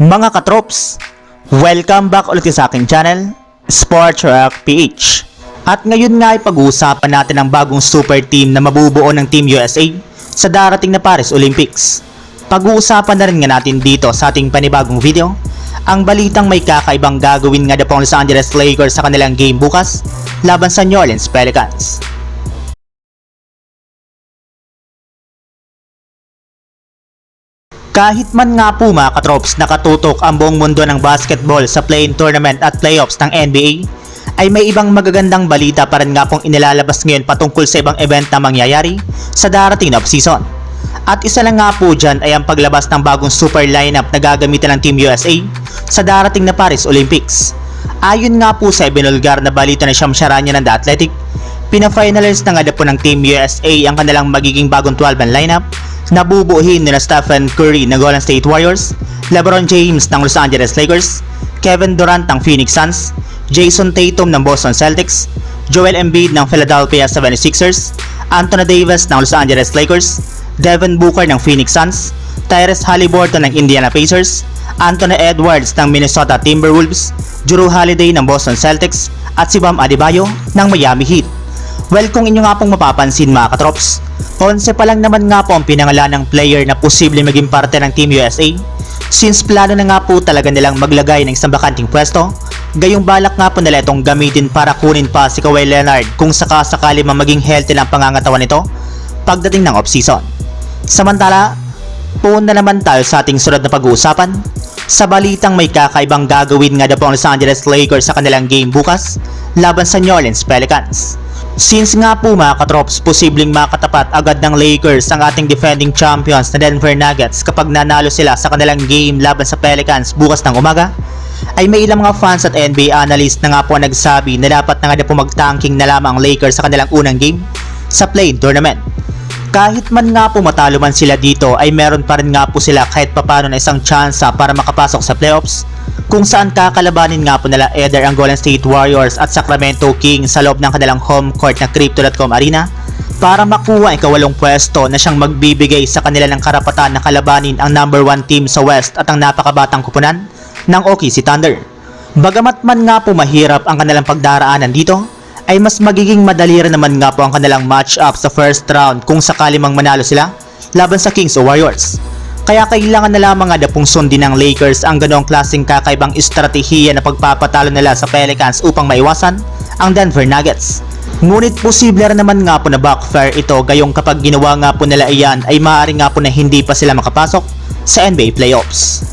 Mga katrops, welcome back ulit sa aking channel, Sports Rock PH. At ngayon nga ay pag-uusapan natin ang bagong super team na mabubuo ng Team USA sa darating na Paris Olympics. Pag-uusapan na rin nga natin dito sa ating panibagong video, ang balitang may kakaibang gagawin nga daw ang Los Angeles Lakers sa kanilang game bukas laban sa New Orleans Pelicans. Kahit man nga po mga katrops nakatutok ang buong mundo ng basketball sa play-in tournament at playoffs ng NBA, ay may ibang magagandang balita pa rin nga pong inilalabas ngayon patungkol sa ibang event na mangyayari sa darating na off-season. At isa lang nga po dyan ay ang paglabas ng bagong super lineup na gagamitan ng Team USA sa darating na Paris Olympics. Ayon nga po sa ibinulgar na balita na Sham Sharanya ng The Athletic, pina-finalize na nga po ng Team USA ang kanilang magiging bagong 12-man lineup na bubuuhin nila Stephen Curry ng Golden State Warriors, LeBron James ng Los Angeles Lakers, Kevin Durant ng Phoenix Suns, Jason Tatum ng Boston Celtics, Joel Embiid ng Philadelphia 76ers, Anthony Davis ng Los Angeles Lakers, Devin Booker ng Phoenix Suns, Tyrese Halliburton ng Indiana Pacers, Anthony Edwards ng Minnesota Timberwolves, Jrue Holiday ng Boston Celtics, at si Bam Adebayo ng Miami Heat. Well, kung inyo nga pong mapapansin mga katrops, 11 pa lang naman nga po ang pinangalan ng player na posible maging parte ng Team USA since plano na nga po talaga nilang maglagay ng isang bakanting pwesto gayong balak nga po nila itong gamitin para kunin pa si Kawhi Leonard kung sakasakali man maging healthy lang pangangatawan nito pagdating ng off-season. Samantala, puuna naman tayo sa ating sunod na pag-uusapan sa balitang may kakaibang gagawin nga daw po ang Los Angeles Lakers sa kanilang game bukas laban sa New Orleans Pelicans. Since nga po mga katrops, posibleng makatapat agad ng Lakers ang ating defending champions na Denver Nuggets kapag nanalo sila sa kanilang game laban sa Pelicans bukas ng umaga, ay may ilang mga fans at NBA analyst na nga po nagsabi na dapat na nga na po magtanking na lamang ang Lakers sa kanilang unang game sa play tournament. Kahit man nga po matalo man sila dito ay meron pa rin nga po sila kahit papano na isang tsansa para makapasok sa playoffs kung saan kakalabanin nga po nila either ang Golden State Warriors at Sacramento Kings sa loob ng kanilang home court na Crypto.com Arena para makuha ang ikawalong pwesto na siyang magbibigay sa kanila ng karapatan na kalabanin ang number 1 team sa West at ang napakabatang kupunan ng OKC Thunder. Bagamat man nga po mahirap ang kanilang pagdaraanan dito, ay mas magiging madali rin naman nga po ang kanilang match-up sa first round kung sakali mang manalo sila laban sa Kings o Warriors. Kaya kailangan na lamang nga pong sundin ng Lakers ang ganoong klaseng kakaibang estratehiya na pagpapatalo nila sa Pelicans upang maiwasan ang Denver Nuggets. Ngunit posible naman nga po na backfire ito gayong kapag ginawa nga po nila iyan ay maaari nga po na hindi pa sila makapasok sa NBA playoffs.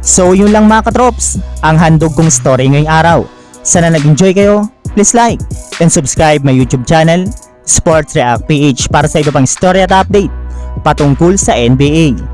So yun lang mga katrops, ang handog kong story ngayong araw. Sana nag-enjoy kayo, please like and subscribe my YouTube channel, Sports React PH para sa iba pang story at update patungkol sa NBA.